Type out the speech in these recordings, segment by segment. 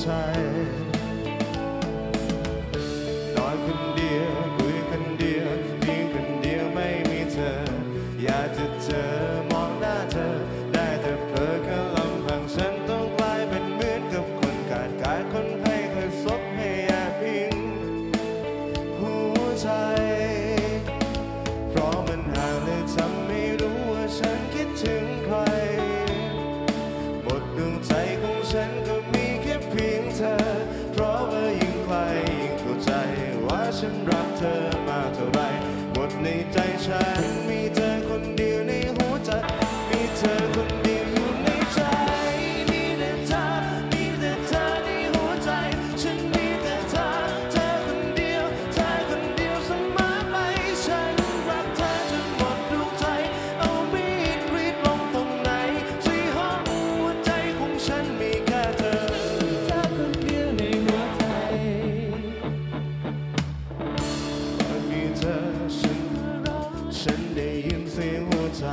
ใจนอนคนเดียวคุยคนเดียวมีคนเดียวไม่มีเธอ อยากจะเจอมองหน้าเธอ ได้แต่เพ้อแค่ลำพังฉันต้องกลายเป็นเหมือนกับคนขาดกายคนให้เคยซบให้แอบพิงหัวใจ เพราะมันห่างเลยทำไม่รู้ว่าฉันคิดถึง ฉันรักเธอมาเท่าไรหมดในใจฉัน ได้ยินเสียงหัวใจ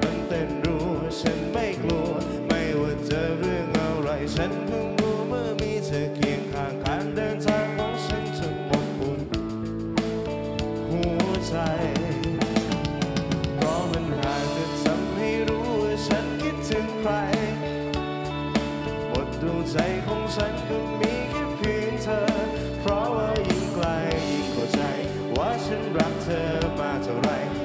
มันเต้นรัวฉันไม่กลัว ไม่ว่าเจอเรื่องอะไรฉันเพิ่งรู้เมื่อมีเธอเคียงข้างการเดินทางของฉันจะหมดอุ่นหัวใจเพราะมันห่างกันทำให้รู้ว่าฉันคิดถึงใคร หมดดวงใจของฉันก็มีแค่เพียงเธอ เพราะว่ายิ่งไกลยิ่งเข้าใจ ว่าฉันรักเธอมาก